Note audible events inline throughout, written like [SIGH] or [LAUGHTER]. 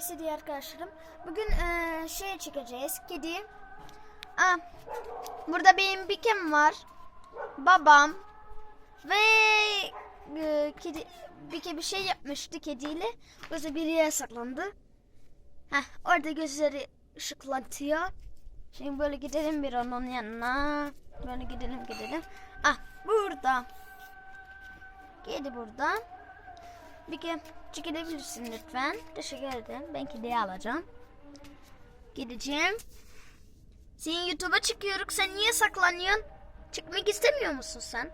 SD arkadaşlarım. Bugün eee şey çekeceğiz. Kedi. Aa, burada benim bikem var. Babam. Ve eee, kedi Bike bir şey yapmıştı kediyle. Gözü bir yere saklandı. Heh, orada gözleri ışıklatıyor. Şimdi böyle gidelim bir onun yanına. Böyle gidelim gidelim. Ah burada. Kedi burada. Bir kere çekilebilirsin lütfen. Teşekkür ederim. Ben kediyi alacağım. Gideceğim. Senin YouTube'a çıkıyoruz. Sen niye saklanıyorsun? Çıkmak istemiyor musun sen?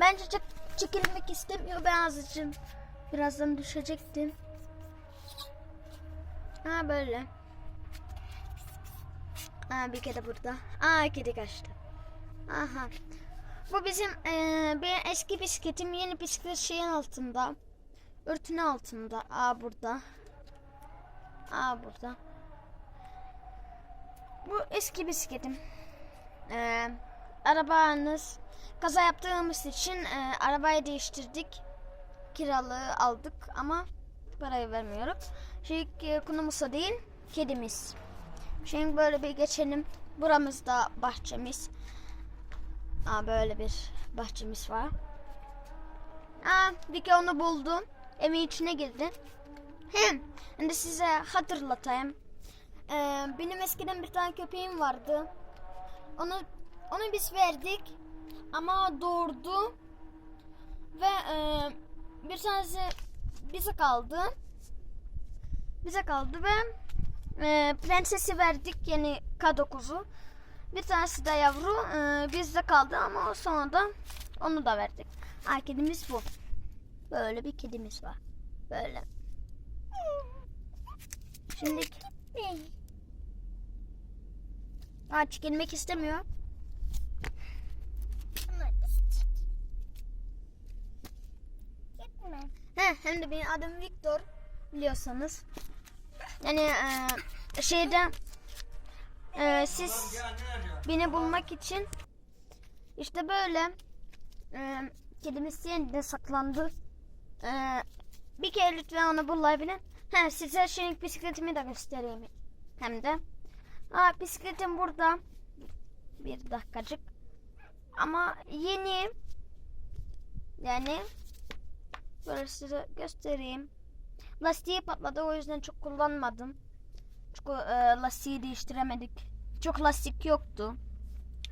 Bence çık çekilmek istemiyor ben azıcık. Birazdan düşecektim. Ha böyle. Ha bir kedi burada. Aa kedi kaçtı. Aha. Bu bizim eee bir eski bisikletim yeni bisiklet şeyin altında. Örtünün altında. Aa burada. Aa burada. Bu eski bisikletim. Eee arabanız kaza yaptığımız için eee, arabayı değiştirdik. Kiralığı aldık ama parayı vermiyoruz. Şey e, konumuz o değil, kedimiz. Şimdi böyle bir geçelim. Buramızda bahçemiz. Aa, böyle bir bahçemiz var. Aa, Vicky onu buldu. Evin içine girdi. Hem, şimdi size hatırlatayım. Ee, benim eskiden bir tane köpeğim vardı. Onu onu biz verdik ama doğurdu ve e, bir tanesi bize kaldı. Bize kaldı ve e, prensesi verdik yani K9'u. Bir tanesi de yavru e, bizde kaldı ama sonra da onu da verdik. Ha, kedimiz bu. Böyle bir kedimiz var. Böyle. Şimdi ha, çekilmek istemiyor. He, hem de benim adım Victor biliyorsanız. Yani e, şeyde e, siz beni bulmak için işte böyle e, kedimiz yeniden saklandı. E, bir kere lütfen onu bulabilin. He, size şimdi bisikletimi de göstereyim. Hem de. Aa, bisikletim burada. Bir dakikacık. Ama yeni. Yani Böyle size göstereyim. Lastiği patladı o yüzden çok kullanmadım. Çünkü e, lastiği değiştiremedik. Çok lastik yoktu.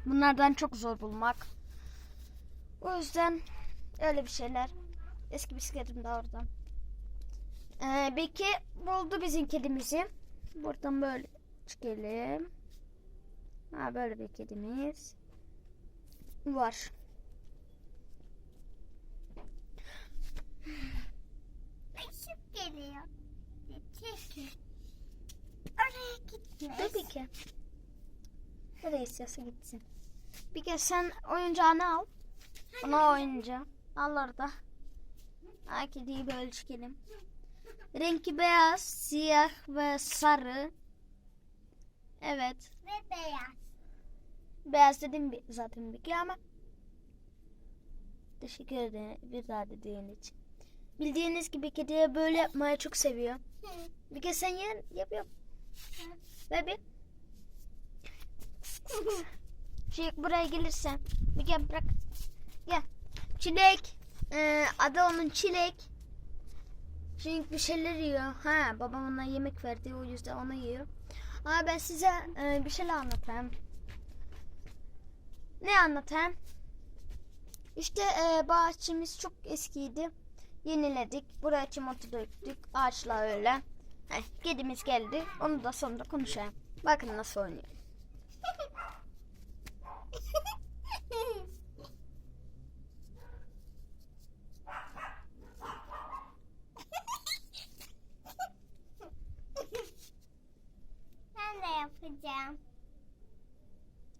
Bunlardan çok zor bulmak. O yüzden öyle bir şeyler. Eski bisikletim de orada. Ee, Beki buldu bizim kedimizi. Buradan böyle çıkalım. Ha, böyle bir kedimiz var. Işık geliyor. Keşke. Tabii ki. Nereye istiyorsa gitsin. Bir kez sen oyuncağını al. Ona oyuncağı. Al orada. Ha, kediyi böyle çekelim. Renki beyaz, siyah ve sarı. Evet. Ve beyaz. Beyaz dedim zaten bir kere ama. Teşekkür ederim bir daha dediğin için. Bildiğiniz gibi kediye böyle yapmayı çok seviyor. Bir kez sen yer, yap bir. Şey buraya gelirsen. Bir gel bırak. Gel. Çilek. Ee, adı onun çilek. Çünkü bir şeyler yiyor. Ha babam ona yemek verdi o yüzden onu yiyor. Ama ben size e, bir şeyler anlatayım. Ne anlatayım? İşte e, bahçemiz çok eskiydi. Yeniledik. Buraya çimento döktük. Ağaçlar öyle. Heh, kedimiz geldi. Onu da sonra konuşayım. Bakın nasıl oynuyor. Ben de yapacağım.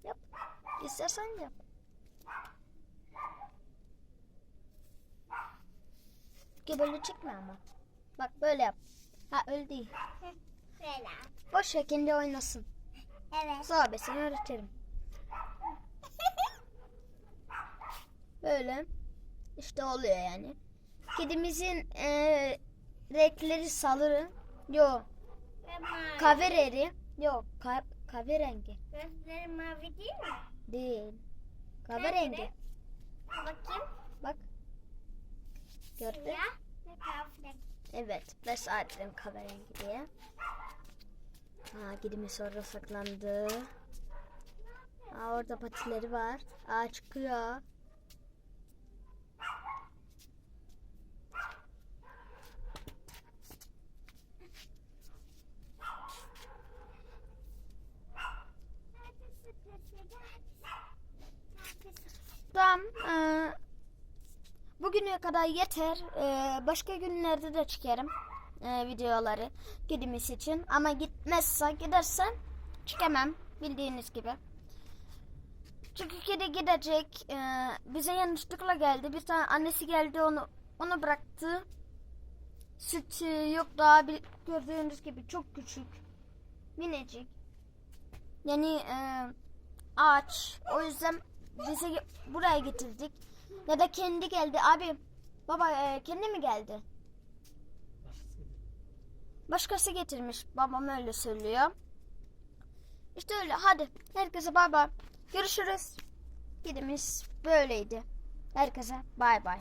Yap. İstersen yap. Ki böyle çekme ama. Bak böyle yap. Ha öyle değil. Böyle. Boş ver kendi oynasın. Evet. Sana öğretirim. [LAUGHS] Böyle. İşte oluyor yani. Kedimizin eee renkleri sarı. Yok. Kahverengi. Yok. Ka kahverengi. Gözleri mavi değil mi? Değil. Kahverengi. Bakayım. Bak. Gördün? Siyah ve kahverengi. Evet. Ben sadece kahverengi diye. Aa, gidimi sonra saklandı. Aa, orada patileri var. Aa, çıkıyor. Tamam. eee, kadar yeter. Eee, başka günlerde de çıkarım eee, videoları gidimiz için. Ama gitmezse gidersen çıkamam bildiğiniz gibi. Çünkü kedi gidecek. eee, bize yanlışlıkla geldi. Bir tane annesi geldi onu onu bıraktı. Süt yok daha bil- gördüğünüz gibi çok küçük. Minicik. Yani eee ağaç. O yüzden bize buraya getirdik. Ya da kendi geldi. Abi baba e, kendi mi geldi? Başkası getirmiş. Babam öyle söylüyor. İşte öyle. Hadi herkese bay bay. Görüşürüz. Gidimiz böyleydi. Herkese bay bay.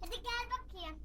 Hadi gel bakayım.